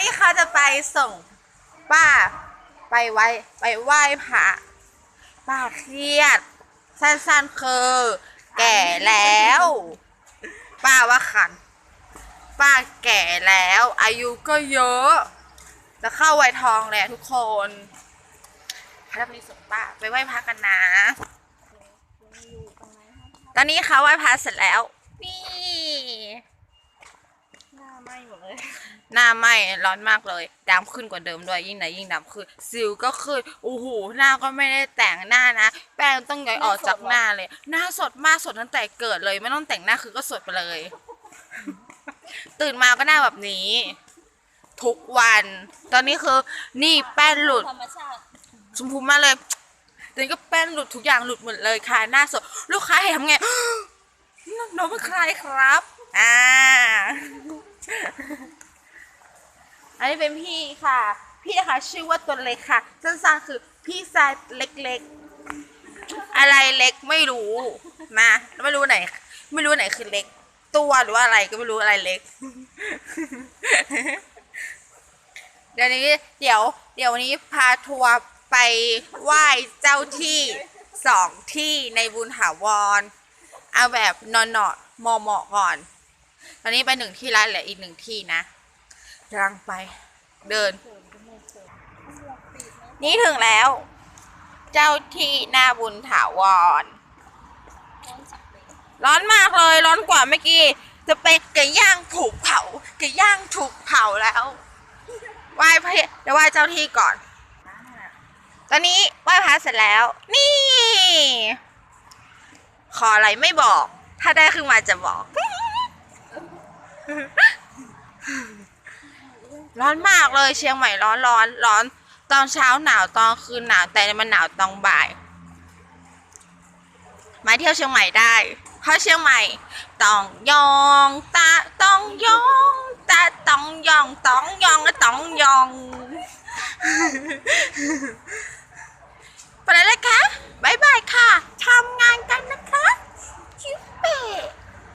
นี้เขาจะไปส่งป้าไปไว้ไปไหว้พระป้าเครียด สั้นๆคือ แก่แล้ว ป้าว่าขัน ป้าแก่แล้ว อายุก็เยอะ จะเข้าวัยทองแล้วทุกคนพระมีส่งป้าไปไหว้พระกันนะ ตอนนี้เขาไหว้พระเสร็จแล้ว นี่หน้าไหม้หมดเลย น้าไหม้ร้อนมากเลยดำขึ้นกว่าเดิมด้วยยิ่งไหนยิ่งดำขึ้นสิวก็ขึ้นโอ้โหหน้าก็ไม่ได้แต่งหน้านะ แป้งต้องย้อยออกจากหน้าเลย หน้าสดมากสดตั้งแต่เกิดเลย ไม่ต้องแต่งหน้าคือก็สดไปเลย ตื่นมาก็หน้าแบบนี้ ทุกวัน ตอนนี้คือนี่แป้นหลุดธรรมชาติชมพูมากเลยตอนนี้ก็แป้นหลุดทุกอย่างหลุดหมดเลยค่ะหน้าสด ลูกค้าเห็นทำไงน้องเป็นใครครับ อ่า อันนี้เป็นพี่ค่ะ พี่นะคะชื่อว่าตัวเล็กค่ะสั้นๆคือพี่ชายเล็กๆ อะไรเล็กไม่รู้นะไม่รู้ไหน ไม่รู้ไหนคือเล็ก ตัวหรือว่าอะไรก็ไม่รู้อะไรเล็ก เดี๋ยวนี้เดี๋ยว เดี๋ยววันนี้พาทัวร์ไปไหว้เจ้าที่สองที่ในบุญถาวร เอาแบบนอนเนาะมอเหมาะก่อน ตอนนี้ไปหนึ่งที่แล้วเหลืออีกหนึ่งที่นะ กำลังไป เดิน นี่ถึงแล้ว เจ้าที่หน้าบุญถาวร ร้อนมากเลย ร้อนกว่าเมื่อกี้ จะไปไก่ย่างถูกเผาไก่ย่างถูกเผาแล้วไหว้พระเดี๋ยวไหว้เจ้าที่ก่อน ตอนนี้ไหว้พระเสร็จแล้ว นี่ ขออะไรไม่บอก ถ้าได้ขึ้นมาจะบอก ร้อนมากเลยเชียงใหม่ร้อนร้อนร้อนตอนเช้าหนาวตอนคืนหนาวแต่มันหนาวตอนบ่าย มาเที่ยวเชียงใหม่ได้เพราะเชียงใหม่ต้องยองตาต้องยองตาต้องยองต้องยองและต้องยอง